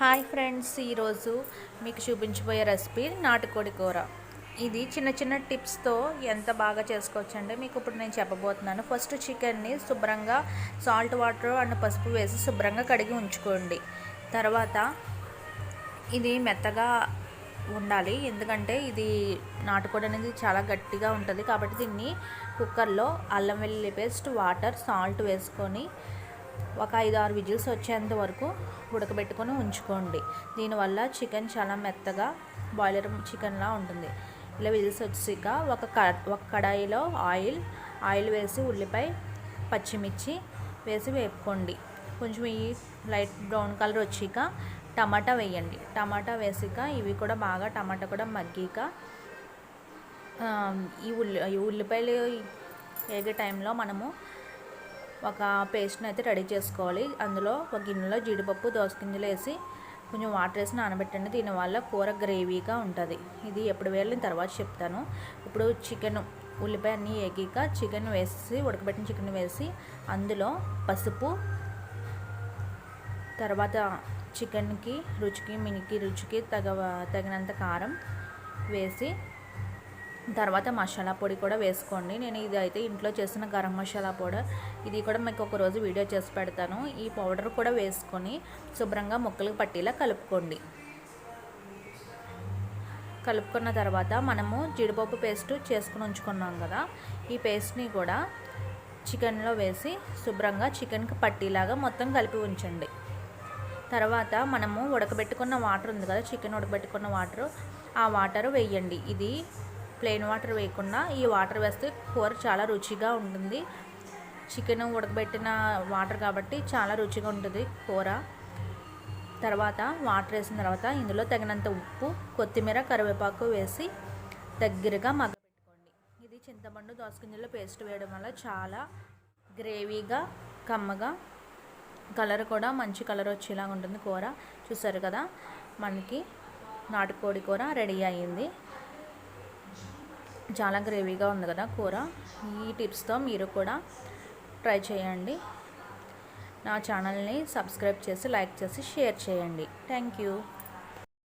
Hi friends ఈరోజు మీకు చూపించబోయే రెసిపీ నాటుకోడి కూర. ఇది చిన్న చిన్న టిప్స్తో ఎంత బాగా చేసుకోవచ్చు అంటే మీకు ఇప్పుడు నేను చెప్పబోతున్నాను. ఫస్ట్ చికెన్ని శుభ్రంగా సాల్ట్ వాటర్ అండ్ పసుపు వేసి శుభ్రంగా కడిగి ఉంచుకోండి. తర్వాత ఇది మెత్తగా ఉండాలి. ఎందుకంటే ఇది నాటుకోడి అనేది చాలా గట్టిగా ఉంటుంది. కాబట్టి దీన్ని కుక్కర్లో అల్లం వెల్లుల్లి పేస్ట్ వాటర్ సాల్ట్ వేసుకొని ఒక ఐదు ఆరు విజిల్స్ వచ్చేంత వరకు ఉడకబెట్టుకొని ఉంచుకోండి. దీనివల్ల చికెన్ చాలా మెత్తగా బాయిలర్ చికెన్లా ఉంటుంది. ఇలా విజిల్స్ వచ్చాక ఒక క ఒక కడాయిలో ఆయిల్ ఆయిల్ వేసి ఉల్లిపాయ పచ్చిమిర్చి వేసి వేపుకోండి. కొంచెం ఈ లైట్ బ్రౌన్ కలర్ వచ్చాక టమాటా వేయండి. టమాటా వేసాక ఇవి కూడా బాగా టమాటా కూడా మగ్గిక ఈ ఉల్లి ఈ ఉల్లిపాయలు వేగే టైంలో మనము ఒక పేస్ట్ని అయితే రెడీ చేసుకోవాలి. అందులో ఒక గిన్నెలో జీడిపప్పు దోస గింజలు వేసి కొంచెం వాటర్ వేసి నానబెట్టండి. దీనివల్ల కూర గ్రేవీగా ఉంటుంది. ఇది ఎప్పుడు వెళ్ళిన తర్వాత చెప్తాను. ఇప్పుడు చికెన్ ఉల్లిపాయ అన్నీ ఎగిక చికెన్ వేసి ఉడకబెట్టిన చికెన్ వేసి అందులో పసుపు తర్వాత చికెన్కి రుచికి మినికి రుచికి తగ తగినంత కారం వేసి తర్వాత మసాలా పొడి కూడా వేసుకోండి. నేను ఇది అయితే ఇంట్లో చేసిన గరం మసాలా పౌడర్. ఇది కూడా మీకు ఒక రోజు వీడియో చేసి పెడతాను. ఈ పౌడర్ కూడా వేసుకొని శుభ్రంగా ముక్కలకు పట్టేలా కలుపుకోండి. కలుపుకున్న తర్వాత మనము జీడిపప్పు పేస్ట్ చేసుకుని ఉంచుకున్నాం కదా. ఈ పేస్ట్ని కూడా చికెన్లో వేసి శుభ్రంగా చికెన్కి పట్టీలాగా మొత్తం కలిపి ఉంచండి. తర్వాత మనము ఉడకబెట్టుకున్న వాటర్ ఉంది కదా చికెన్ ఉడకబెట్టుకున్న వాటర్ ఆ వాటర్ వేయండి. ఇది ప్లెయిన్ వాటర్ వేయకుండా ఈ వాటర్ వేస్తే కూర చాలా రుచిగా ఉంటుంది. చికెన్ ఉడకబెట్టిన వాటర్ కాబట్టి చాలా రుచిగా ఉంటుంది కూర. తర్వాత వాటర్ వేసిన తర్వాత ఇందులో తగినంత ఉప్పు కొత్తిమీర కరివేపాకు వేసి దగ్గరగా మగ్గపెట్టుకోండి ఇది చింతపండు దోసగింజల్లో పేస్ట్ వేయడం వల్ల చాలా గ్రేవీగా కమ్మగా కలర్ కూడా మంచి కలర్ వచ్చేలాగా ఉంటుంది కూర. చూసారు కదా? మనకి నాటుకోడి కూర రెడీ అయ్యింది. చాలా గ్రేవీగా ఉంది కదా కూర. ఈ టిప్స్తో మీరు కూడా ట్రై చేయండి. నా ఛానల్ని సబ్స్క్రైబ్ చేసి లైక్ చేసి షేర్ చేయండి. Thank you.